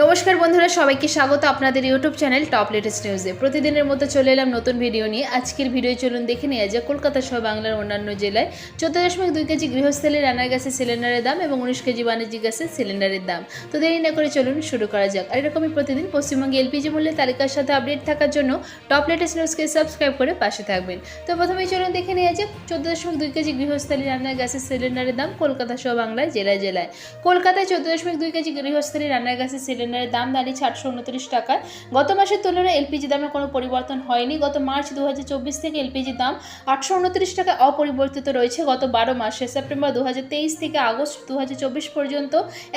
নমস্কার বন্ধুরা, সবাইকে স্বাগত আপনাদের ইউটিউব চ্যানেল টপ লেটেস্ট নিউজে। প্রতিদিনের মতো চলে এলাম নতুন ভিডিও নিয়ে। আজকের ভিডিও চলুন দেখে নেওয়া যায় কলকাতা সহ বাংলার অন্যান্য জেলায় চোদ্দ দশমিক দুই কেজি গৃহস্থলী রান্নার গ্যাসের সিলিন্ডারের দাম এবং উনিশ কেজি বাণিজ্যিক গ্যাসের সিলিন্ডারের দাম। তো দেরি না করে চলুন শুরু করা যাক। আর এরকমই প্রতিদিন পশ্চিমবঙ্গে এলপিজি মূল্যের তালিকার সাথে আপডেট থাকার জন্য টপ লেটেস্ট নিউজকে সাবস্ক্রাইব করে পাশে থাকবেন। তো প্রথমেই চলুন দেখে নেওয়া যাক, চোদ্দ দশমিক দুই কেজি গৃহস্থলী রান্নার গ্যাসের সিলিন্ডারের দাম কলকাতা সহ বাংলার জেলায় জেলায়। কলকাতায় চোদ্দ দশমিক দুই কেজি গৃহস্থলী রান্নার গ্যাসের সিলিন্ডারের দাম দাঁড়িয়েছে আটশো উনত্রিশ টাকায়। গত মাসের তুলনায় এলপিজি দামে কোনো পরিবর্তন হয়নি। গত মার্চ দু হাজার চব্বিশ থেকে এলপিজি দাম আটশো উনত্রিশ টাকা অপরিবর্তিত রয়েছে। গত বারো মাসে সেপ্টেম্বর দু হাজার তেইশ থেকে আগস্ট দু হাজার চব্বিশ পর্যন্ত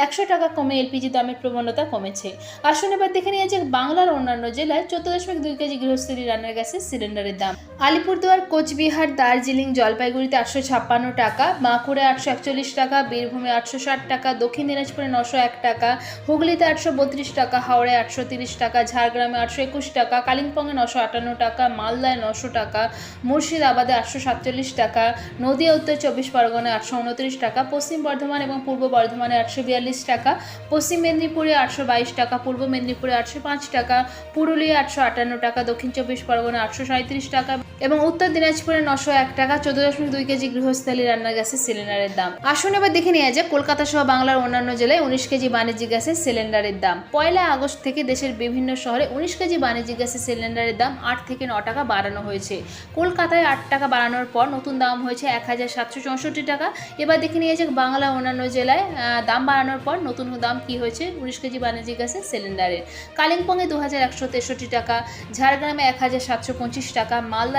একশো টাকা কমে এলপিজি দামের প্রবণতা কমেছে। আসুন এবার দেখে নিয়ে যে বাংলার অন্যান্য জেলায় চোদ্দ দশমিক দুই কেজি গৃহস্থলী রান্নার গ্যাসের সিলিন্ডারের দাম। আলিপুরদুয়ার, কোচবিহার, দার্জিলিং, জলপাইগুড়িতে আটশো ছাপ্পান্ন টাকা বাঁকুড়ে আটশো একচল্লিশ টাকা, বীরভূমে আটশো ষাট টাকা, দক্ষিণ দিনাজপুরে নশো এক টাকা, হুগলিতে আটশো বত্রিশ টাকা, হাওড়ায় আটশো তিরিশ টাকা, ঝাড়গ্রামে আটশো একুশ টাকা, কালিম্পংয়ে নশো আটান্ন টাকা, মালদায় নশো টাকা, মুর্শিদাবাদে আটশো সাতচল্লিশ টাকা, নদিয়া, উত্তর চব্বিশ পরগনায় আটশো উনত্রিশ টাকা, পশ্চিম বর্ধমান এবং পূর্ব বর্ধমানে আটশো বিয়াল্লিশ টাকা, পশ্চিম মেদিনীপুরে আটশো বাইশ টাকা, পূর্ব মেদিনীপুরে আটশো পাঁচ টাকা, পুরুলিয়া আটশো আটান্ন টাকা, দক্ষিণ চব্বিশ পরগনা আটশো সাঁত্রিশ টাকা এবং উত্তর দিনাজপুরে নশো এক টাকা, চোদ্দ দশমিক দুই কেজি গৃহস্থলী রান্নার গ্যাসের সিলিন্ডারের দাম। আসুন এবার দেখে নেওয়া যাক, কলকাতা সহ বাংলার অন্যান্য জেলায় উনিশ কেজি বাণিজ্যিক গ্যাসের সিলিন্ডারের দাম। পয়লা আগস্ট থেকে দেশের বিভিন্ন শহরে উনিশ কেজি বাণিজ্যিক গ্যাসের সিলিন্ডারের দাম আট থেকে ন টাকা বাড়ানো হয়েছে। কলকাতায় আট টাকা বাড়ানোর পর নতুন দাম হয়েছে এক হাজার সাতশো চৌষট্টি টাকা। এবার দেখে নিয়ে যাক বাংলা অন্যান্য জেলায় দাম বাড়ানোর পর নতুন দাম কি হয়েছে উনিশ কেজি বাণিজ্যিক গ্যাসের সিলিন্ডারের। কালিম্পংয়ে দু হাজার একশো তেষট্টি টাকা, ঝাড়গ্রামে এক হাজার সাতশো পঁচিশ টাকা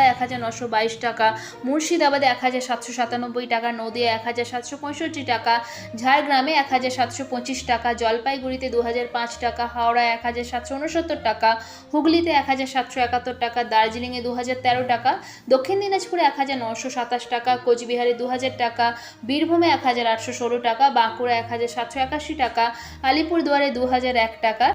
মালদা এক হাজার নশো বাইশ টাকা, মুর্শিদাবাদে এক হাজার সাতশো সাতানব্বই টাকা নদিয়া এক হাজার সাতশো পঁয়ষট্টি টাকা, ঝাড়গ্রামে এক হাজার সাতশো পঁচিশ টাকা, জলপাইগুড়িতে দু হাজার পাঁচ টাকা হাওড়া এক হাজার সাতশো উনসত্তর টাকা, হুগলিতে এক হাজার সাতশো একাত্তর টাকা, দার্জিলিংয়ে দু হাজার তেরো টাকা, দক্ষিণ দিনাজপুরে এক হাজার নশো সাতাশ টাকা, কোচবিহারে দু হাজার টাকা, বীরভূমে এক হাজার আটশো ষোলো টাকা বাঁকুড়া এক হাজার সাতশো একাশি টাকা, আলিপুরদুয়ারে দু হাজার এক টাকা।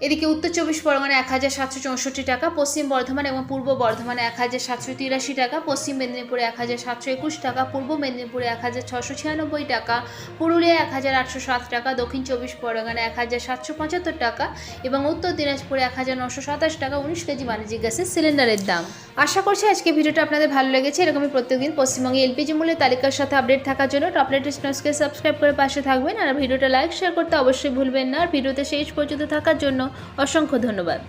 এদিকে উত্তর চব্বিশ পরগনা এক হাজার সাতশো চৌষট্টি টাকা, পশ্চিম বর্ধমান এবং পূর্ব বর্ধমানে এক হাজার সাতশো তিরাশি টাকা, পশ্চিম মেদিনীপুরে এক হাজার সাতশো একুশ টাকা, পূর্ব মেদিনীপুরে এক হাজার ছশো ছিয়ানব্বই টাকা পুরুলিয়া এক হাজার আটশো সাত টাকা, দক্ষিণ চব্বিশ পরগনা এক হাজার সাতশো পঁচাত্তর টাকা এবং উত্তর দিনাজপুরে এক হাজার নশো সাতাশ টাকা, উনিশ কেজি বাণিজ্যিক গ্যাসের সিলিন্ডারের দাম। আশা করছি আজকে ভিডিওটা আপনাদের ভালো লেগেছে। এরকমই প্রত্যেকদিন পশ্চিমবঙ্গে এলপিজি মূল্যের তালিকার সাথে আপডেট থাকার জন্য টপ লেটেস্ট সাবস্ক্রাইব করে পাশে থাকবেন। আর ভিডিওটা লাইক, শেয়ার করতে অবশ্যই ভুলবেন না। আর ভিডিওতে শেষ পর্যন্ত থাকার জন্য অসংখ্য ধন্যবাদ।